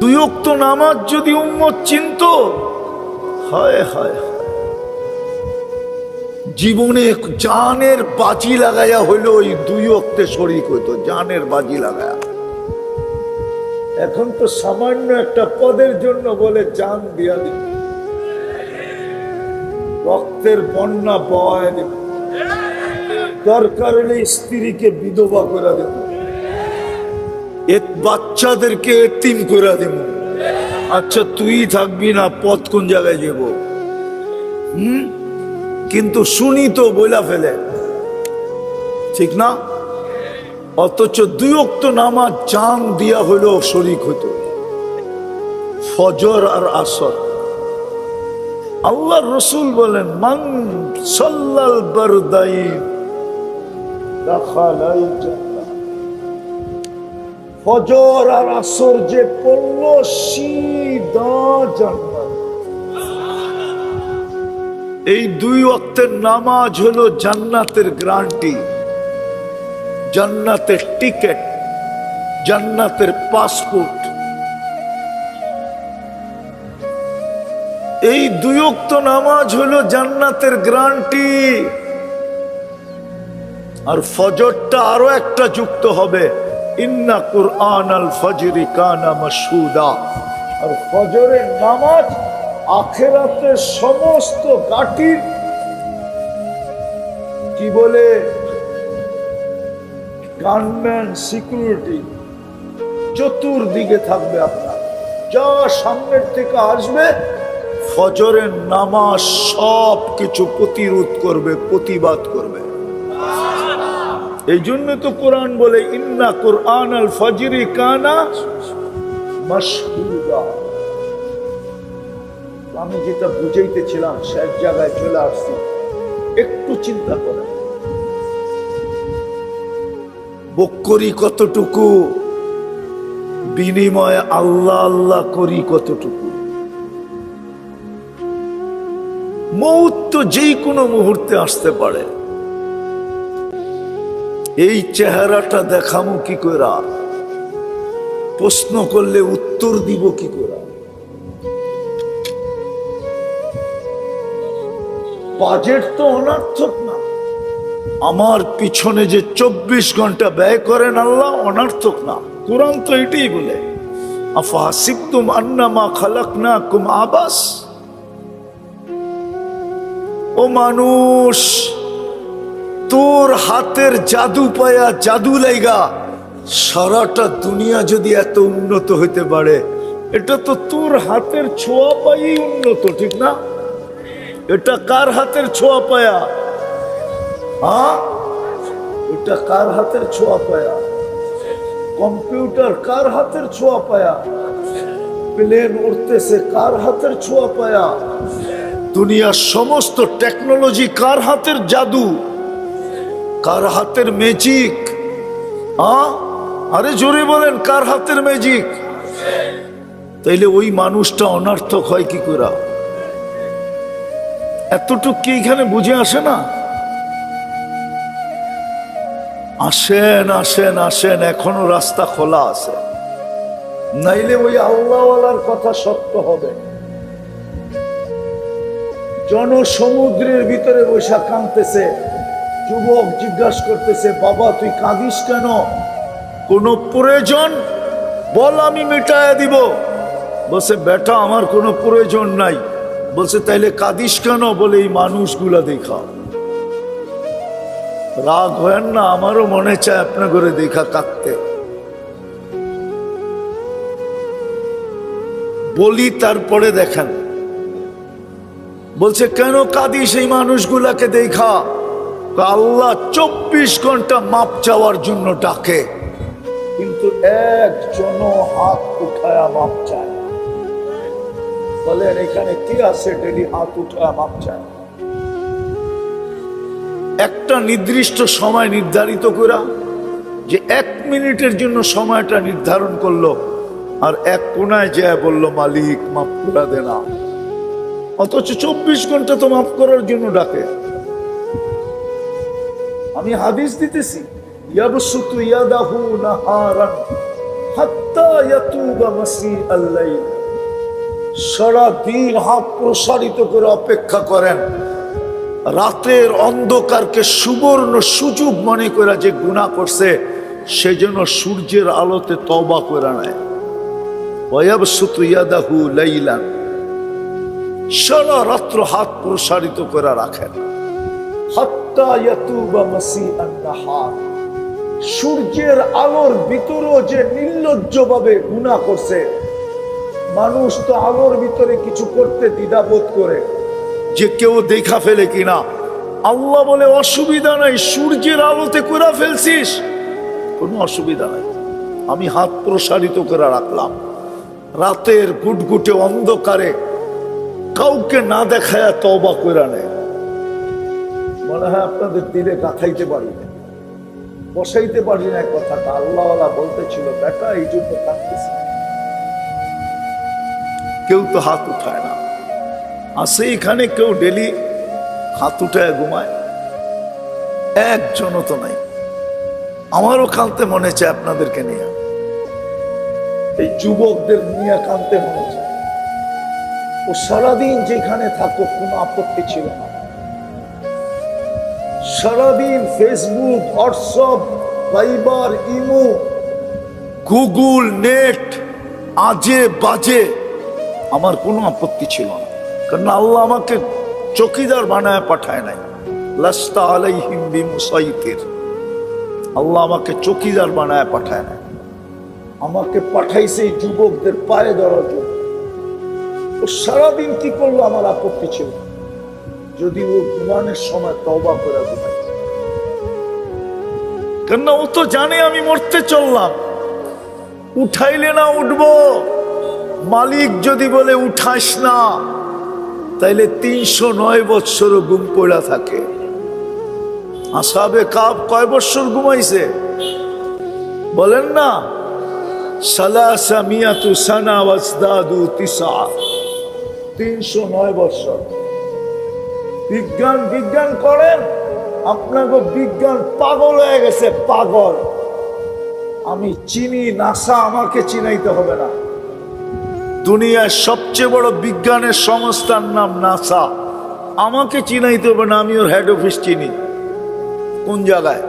দুই অক্ত নামাজ যদি উম্মত চিনত, হায় হায়। জীবনে জানের বাজি লাগাইয়া হইল ওই দুই অক্তে শরিক হইতো, জানের বাজি লাগায়া। এখন তো সামান্য একটা পদের জন্য বলে জান দিয়া দিন রক্তের বন্যা বয় দরকার হলে স্ত্রীকে বিধবা করে দেব। বাচ্চাদেরকে এতিম করে দেব। আচ্ছা তুই থাকবি না, পথ কোন জায়গায় যাব? হুম? কিন্তু শুনি তো, বইলা ফেলে। ঠিক না? অথচ দুই অক্ত নামাজ জান দিয়া হইলেও শরিক হতো ফজর আর আসর। আল্লাহ রসুল বলেন, মান সাল্লাল বারদাইন দাখালাই। ফজর আর আসর যে পড়ল জান্নাত এই দুই ওয়াক্তের নামাজ হলো জান্নাতের গ্রান্টি, জান্নাতের টিকেট, জান্নাতের পাসপোর্ট। এই দুই ওয়াক্ত নামাজ হলো জান্নাতের গ্রান্টি। আর ফজরটা আরও একটা যুক্ত হবে। ইন্না কুরআন আল ফজরি কানা মাসুদা আর ফজরের নামাজ আখেরাতের সমস্ত গাটির কি বলে? গানম্যান সিকিউরিটি চতুর্দিকে থাকবে আপনার। যা সামনের থেকে আসবে, ফজরের নামাজ সব কিছু প্রতিরোধ করবে, প্রতিবাদ করবে। এই জন্য তো কোরআন বলে, ইন্না কোরআন আল ফজরি কানা আমি যেটা বুঝাইতেছিলাম সে জায়গায় চলে আসছি, একটু চিন্তা করেন। বক্করি কতটুকু, বিনিময়ে আল্লাহ আল্লাহ করি কতটুকু? মৌত তো যে কোনো মুহূর্তে আসতে পারে। এই চেহারাটা দেখামো কি করা প্রশ্ন করলে উত্তর দিব কি করা বাজেট তো অনার্থক না। আমার পিছনে যে চব্বিশ ঘণ্টা ব্যয় করেন আল্লাহ, অনার্থক না। কোরআন তো এটাই বলে, আফা সিকতুম আন্নামা খালাক না কুম আবাস? ও মানুষ তোর হাতের জাদু পায়া জাদু লাইগা, সারাটা দুনিয়া যদি এত উন্নত হইতে পারে, এটা তো তোর হাতের ছোঁয়া পাই উন্নত, ঠিক না? এটা কার হাতের ছোঁয়া পায়া? হ্যাঁ এটা কার হাতের ছোঁয়া পায়া? কম্পিউটার কার হাতের ছোঁয়া পায়া? প্লেন উঠতেছে কার হাতের ছোঁয়া পায়া? দুনিয়ার সমস্ত টেকনোলজি কার হাতের জাদু? কার হাতের ম্যাজিক আরে জোরে বলেন, কার হাতের ম্যাজিক তাইলে ওই মানুষটা অনার্থক হয় কি করে? এতটুক কি এখানে বুঝে আসে না? আসেন আসেন আসেন, এখনও রাস্তা খোলা আছে। নাইলে ওই আল্লাহওয়ালার কথা সত্য হবে। জনসমুদ্রের ভিতরে বৈশা কাঁদতেছে যুবক জিজ্ঞাসা করতেছে, বাবা, তুই কাঁদিস কেন? কোনো প্রয়োজন? বল, আমি মিটায়া দিব। বলছে, বেটা, আমার কোনো প্রয়োজন নাই। বলছে, তাইলে কাঁদিস কেন? বলে, এই মানুষগুলা দেখা রাগ হয় না, আমারও মনে চায় আপনা করে দেখা কাঁদতে। বলি, তারপরে দেখেন। বলছে, কেন কাঁদিস এই মানুষগুলাকে দেখা? আল্লাহ চব্বিশ ঘণ্টা মাপ চাওয়ার জন্য ডাকে। কিন্তু একজন হাত উঠায়া মাপ চায় বলেন, এখানে কি আছে ডেলি হাত উঠায়া মাপ চায়? একটা নির্দিষ্ট সময় নির্ধারিত করা যে এক মিনিটের জন্য সময়টা নির্ধারণ করল, আর এক কোনায় যায় বলল, মালিক মাফ করা দে না। অথচ চব্বিশ ঘণ্টা তো মাফ করার জন্য ডাকে। আমি হাদিস দিতেছি হাত প্রসারিত অপেক্ষা করেন। রাতের অন্ধকারকে সুবর্ণ সুযোগ মনে করে যে গুণা করছে, সে যেন সূর্যের আলোতে তবা করে নেয়। সারা রাত্র হাত প্রসারিত করে রাখেন। সূর্যের আলোর ভিতরেও যে নির্লজ্জভাবে গুণা করছে, মানুষ তো আলোর ভিতরে কিছু করতে দ্বিধাবোধ করে, যে কেউ দেখা ফেলে কিনা। আল্লাহ বলে, অসুবিধা নাই, সূর্যের আলোতে করে ফেলছিস। কোনো অসুবিধা নাই। আমি হাত প্রসারিত করে রাখলাম। রাতের গুটগুটে অন্ধকারে কাউকে না দেখায় তবা করে নেয়। মনে হয় আপনাদের দিলে গাথাইতে পারি না। বসাইতে পারি না কথাটা, আল্লাহওয়ালা বলতেছিল, বেটা, এই জন্য থাকতেছি। কেউ তো হাত উঠায় না। আসে এখানে কেউ ডেলি হাত উঠায় ঘুমায়। একজনও তো নাই। আমারও কানতে মনে চায় আপনাদেরকে নিয়ে। এই যুবকদের নিয়ে কানতে মনে চায় ও সারাদিন যেখানে থাকুক, কোনো আপত্তি ছিল না। সারাদিন Facebook WhatsApp Viber imo Google net আজে বাজে। আমার কোনো আপত্তি ছিল না। কারণ আল্লাহ আমাকে চকিদার বানায় পাঠায় নাই। লাস্তা আলাইহিম বিমুসাইতির। আল্লাহ আমাকে চকিদার বানায় পাঠায় নাই। আমাকে পাঠাইছে যুবকদের পায়ে ধরার জন্য। ও সারাদিন কি করল আমার আপত্তি ছিল না। যদি ও ঘুমানোর সময় তবা করে ঘুমাই কেননা ও তো জানে আমি মরতে চললাম। উঠাইলে না উঠবো। মালিক যদি বলে উঠাস না, তাইলে তিনশো নয় বৎসর গুম পড়া থাকে। আসাবে কাপ কয় বৎসর ঘুমাইছে? বলেন না। সালাসা মিয়াতু সানা ওয়াজদাদু তিসা। তিনশো নয় বৎসর। বিজ্ঞান বিজ্ঞান করেন, আপনাকে বিজ্ঞান পাগল হয়ে গেছে, পাগল। আমি চিনি, নাসা আমাকে চিনাইতে হবে না। দুনিয়ার সবচেয়ে বড় বিজ্ঞানের সংস্থার নাম নাসা। আমাকে চিনাইতে হবে না, আমি ওর হেড অফিস চিনি। কোন জায়গায়?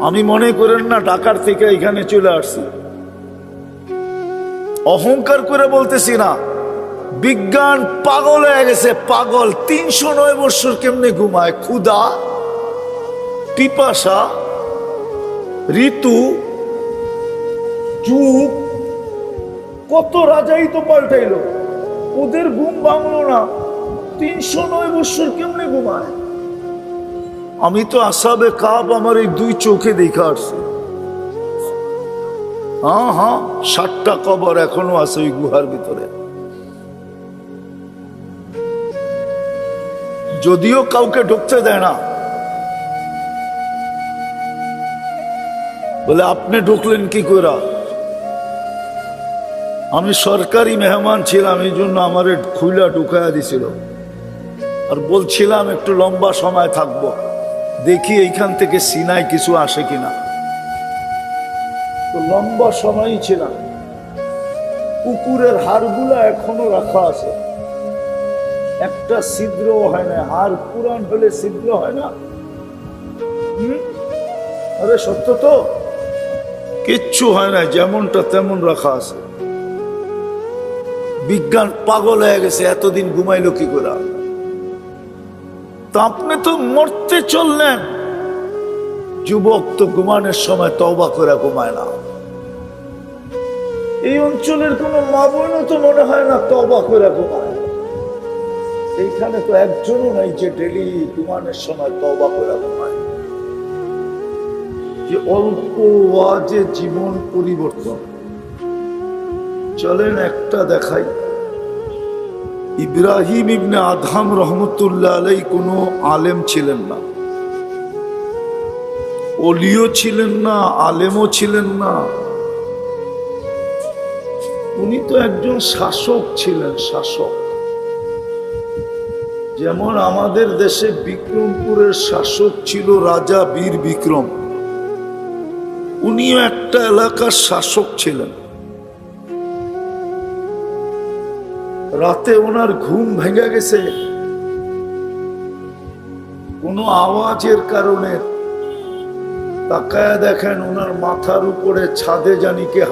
আমি মনে করেন না, ঢাকার থেকে এখানে চলে আসছি। অহংকার করে বলতেছি না। বিজ্ঞান পাগল হয়ে গেছে, পাগল। তিনশো নয় বছর কেমনে ঘুমায়? ক্ষুদা পিপাসা, ঋতু, যুগ। কত রাজাই তো পাল্টাইলো। ওদের ঘুম ভাঙলো না। তিনশো নয় বৎসর কেমনে ঘুমায়? আমি তো আসাবে কাপ আমার এই দুই চোখে দেখে আসছি। হ্যাঁ হ্যাঁ ষাটটা কবর এখনও আছে ওই গুহার ভিতরে। যদিও কাউকে ঢুকতে দেয় না। বলে, আপনি ঢুকলেন কি করে আমি সরকারি মেহমান ছিলাম, এই জন্য আমার খুইলা ঢুকাইয়া দিছিল। আর বলছিলাম, একটু লম্বা সময় থাকব। দেখি এইখান থেকে সিনায় কিছু আসে কিনা। তো লম্বা সময়ই ছিলাম। কুকুরের হাড়গুলা এখনও রাখা আছে। একটা ছিদ্র হয় না হাড় পুরান হলে ছিদ্র হয় না? আরে সত্য তো? কিচ্ছু হয় না, যেমনটা তেমন রাখা আছে। বিজ্ঞান পাগল হয়ে গেছে, এতদিন ঘুমাইলো কি করে? তা আপনি তো মরতে চললেন। যুবক তো ঘুমানোর সময় তওবা করে ঘুমায় না। এই অঞ্চলের কোন মা বোনও তো মনে হয় না তবা করে ঘুমায়। এইখানে তো একজনও নাই যে ডেলি ঘুমানোর সময় তবা করে যে অল্প ওয়াজে জীবন পরিবর্তন। চলেন একটা দেখাই। ইব্রাহিম ইবনে আধাম রহমতুল্লাহ আলাই কোনো আলেম ছিলেন না। অলিও ছিলেন না, আলেমও ছিলেন না। উনি তো একজন শাসক ছিলেন, শাসক। যেমন আমাদের দেশে বিক্রমপুরের শাসক ছিল রাজা বীর বিক্রম। উনিও একটা এলাকার শাসক ছিলেন। রাতে ওনার ঘুম ভেঙে গেছে। কোনো আওয়াজের কারণে তাকায় দেখেন ওনার মাথার উপরে ছাদে জানি কে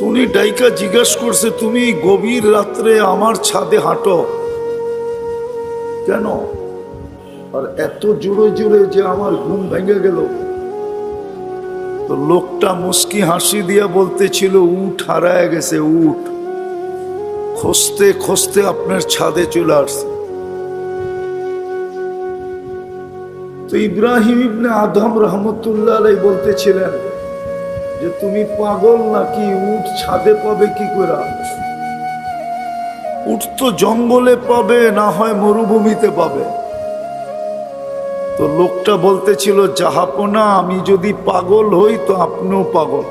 উনি ডাইকা জিজ্ঞাসা করছে, তুমি গভীর রাত্রে আমার ছাদে হাঁটো? কেন? আর এত জোরে জোরে যে আমার ঘুম ভেঙে গেল। তো লোকটা মুস্কি হাসি দিয়া বলতেছিল, উঠ, হারায় গেছে, উঠ। খুঁজতে খুঁজতে আপনার ছাদে চলে আসছে। তো ইব্রাহিম ইবনে আদম রহমতুল্লাহ বলতেছিলেন যে তুমি পাগল নাকি? উঠ ছাদে পাবে কি করে? উঠ তো জঙ্গলে পাবে, না হয় মরুভূমিতে পাবে। তো লোকটা বলতেছিল, জাহাপনা, আমি যদি পাগল হই তো আপনিও পাগল।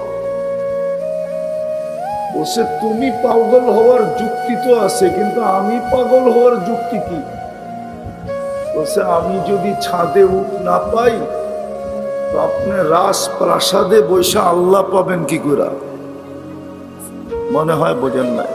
বসে তুমি পাগল হওয়ার যুক্তি তো আছে, কিন্তু আমি পাগল হওয়ার যুক্তি কি? বসে আমি যদি ছাদে উঠ না পাই তো আপনি রাস প্রাসাদে বৈশা আল্লাহ পাবেন কি করে মনে হয় বোঝেন নাই।